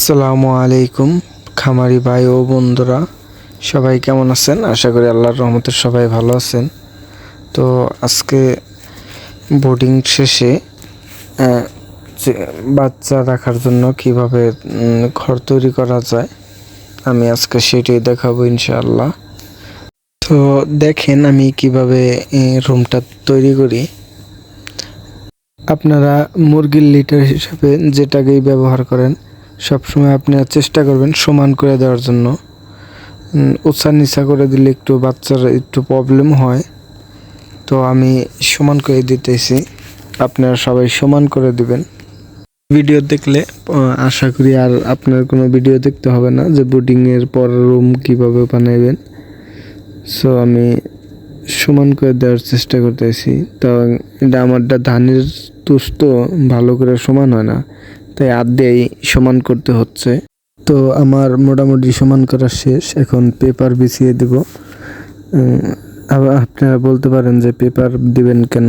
আসসালামু আলাইকুম, খামারি ভাই ও বন্ধুরা। সবাই কেমন আছেন? আশা করি আল্লাহর রহমতে সবাই ভালো আছেন। তো আজকে বোর্ডিং শেষে বাচ্চা রাখার জন্য কীভাবে ঘর তৈরি করা যায়, আমি আজকে সেটাই দেখাবো ইনশাআল্লাহ। তো দেখেন আমি কীভাবে রুমটা তৈরি করি। আপনারা মুরগির লিটার হিসাবে যেটাকেই ব্যবহার করেন সবসময় আপনারা চেষ্টা করবেন সমান করে দেওয়ার জন্য। উঁচা নিচা করে দিলে একটু বাচ্চার একটু প্রবলেম হয়। তো আমি সমান করে দিতেছি। আপনারা সবাই সমান করে দিবেন। ভিডিও দেখলে আশা করি আর আপনার কোনো ভিডিও দেখতে হবে না যে বোর্ডিংয়ের পর রুম কীভাবে বানাইবেন। সো আমি সমান করে দেওয়ার চেষ্টা করতেছি। তো এটা আমারটা ধানের তুষ্ট, ভালো করে সমান হয় না। তাই আর্ধেই সমান করতে হচ্ছে। তো আমার মোটামুটি সমান করা শেষ। এখন পেপার বিছিয়ে দেব। আবার আপনারা বলতে পারেন যে পেপার দিবেন কেন?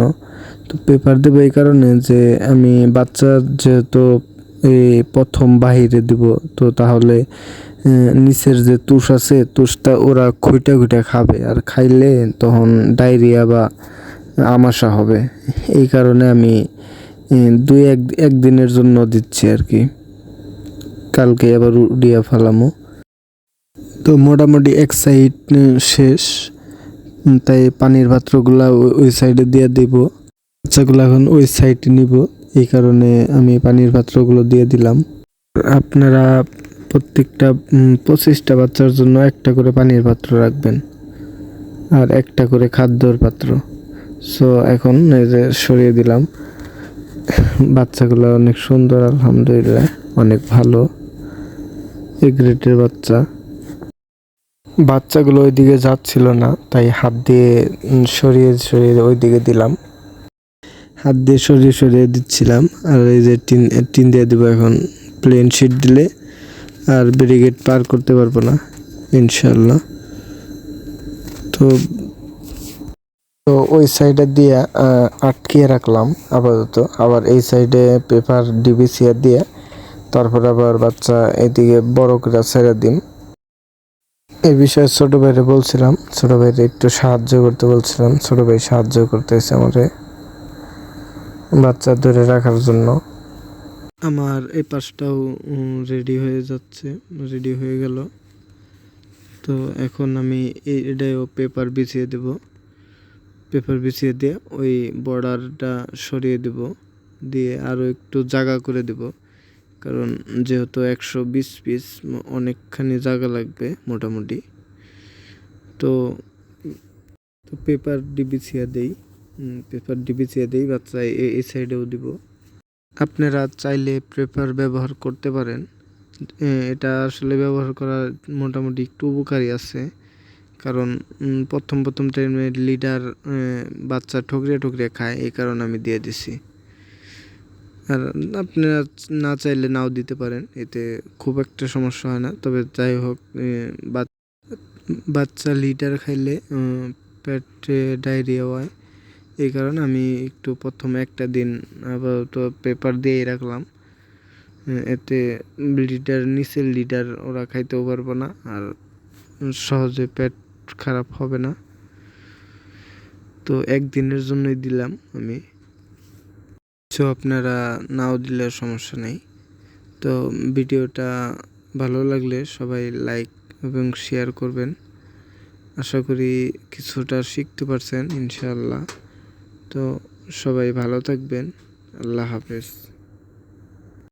তো পেপার দেবো এই কারণে যে আমি বাচ্চা যেহেতু এই প্রথম বাহিরে দিব, তো তাহলে নিচের যে তুষ আছে, তুষটা ওরা খুঁইটা খুঁইটা খাবে। আর খাইলে তখন ডায়রিয়া বা আমাশা হবে। এই কারণে আমি দুই এক একদিনের জন্য দিচ্ছি আর কি। কালকে আবার উড়িয়া ফেলামো। তো মোটামুটি এক সাইড শেষ। তাই পানির পাত্রগুলা ওই- ওই সাইডে দিয়ে দিব। বাচ্চাগুলো এখন ওই সাইডে নিব। এই কারণে আমি পানির পাত্রগুলো দিয়ে দিলাম। আপনারা প্রত্যেকটা পঁচিশটা বাচ্চার জন্য একটা করে পানির পাত্র রাখবেন। আর একটা করে খাদ্যর পাত্র। সো এখন এই যে সরিয়ে দিলাম। বাচ্চাগুলো অনেক সুন্দর, আলহামদুলিল্লাহ। অনেক ভালো। এ গ্রেডের বাচ্চা। বাচ্চাগুলো ওইদিকে যাচ্ছিল না, তাই হাত দিয়ে সরিয়ে সরিয়ে ওইদিকে দিলাম। হাত দিয়ে সরিয়ে সরিয়ে দিচ্ছিলাম। আর এই যে টিন টিন দিয়ে দেবো এখন। প্লেন শিট দিলে আর ব্যারিগেড পার করতে পারব না ইনশাল্লাহ তো তো ওই সাইডে দিয়ে আটকিয়ে রাখলাম আপাতত। আবার এই সাইডে পেপার ডিবিসিআর দিয়ে, তারপর আবার বাচ্চা এদিকে বড় করে ছেড়ে দিন। এই বিষয়ে ছোট ভাইরে বলছিলাম, ছোট ভাইরে একটু সাহায্য করতে বলছিলাম। ছোট ভাই সাহায্য করতেছে আমারে বাচ্চা ধরে রাখার জন্য। আমার এই পাশটাও রেডি হয়ে যাচ্ছে রেডি হয়ে গেল। তো এখন আমি এটাও পেপার বিছিয়ে দেব। পেপার বিছিয়ে দিয়ে ওই বর্ডারটা সরিয়ে দেব, দিয়ে আরও একটু জায়গা করে দেব। কারণ যেহেতু একশো বিশ পিস অনেকখানি জায়গা লাগবে মোটামুটি। তো তো পেপার ডিবিছিয়া দেই পেপার ডিবিছিয়া দেই বাচ্চা এই সাইডেও দিব। আপনারা চাইলে পেপার ব্যবহার করতে পারেন। এটা আসলে ব্যবহার করা মোটামুটি একটু উপকারী আছে। কারণ প্রথম প্রথম টাইমে লিডার বাচ্চা ঠকরে ঠকরে খায়, এই কারণে আমি দিয়ে দিছি। আর আপনারা না চাইলে নাও দিতে পারেন, এতে খুব একটা সমস্যা হয় না। তবে যাই হোক বাচ্চা লিটার খাইলে পেটে ডায়রিয়া হয়, এই কারণে আমি একটু প্রথম একটা দিন আপাতত পেপার দিয়েই রাখলাম। এতে লিটার নিচের লিটার ওরা খাইতেও পারব না, আর সহজে পেট খারাপ হবে না। তো একদিনের জন্যই দিলাম আমি। সো আপনারা নাও দিলে সমস্যা নেই। তো ভিডিওটা ভালো লাগলে সবাই লাইক এবং শেয়ার করবেন। আশা করি কিছুটা শিখতে পারছেন ইনশাআল্লাহ। তো সবাই ভালো থাকবেন। আল্লাহ হাফেজ।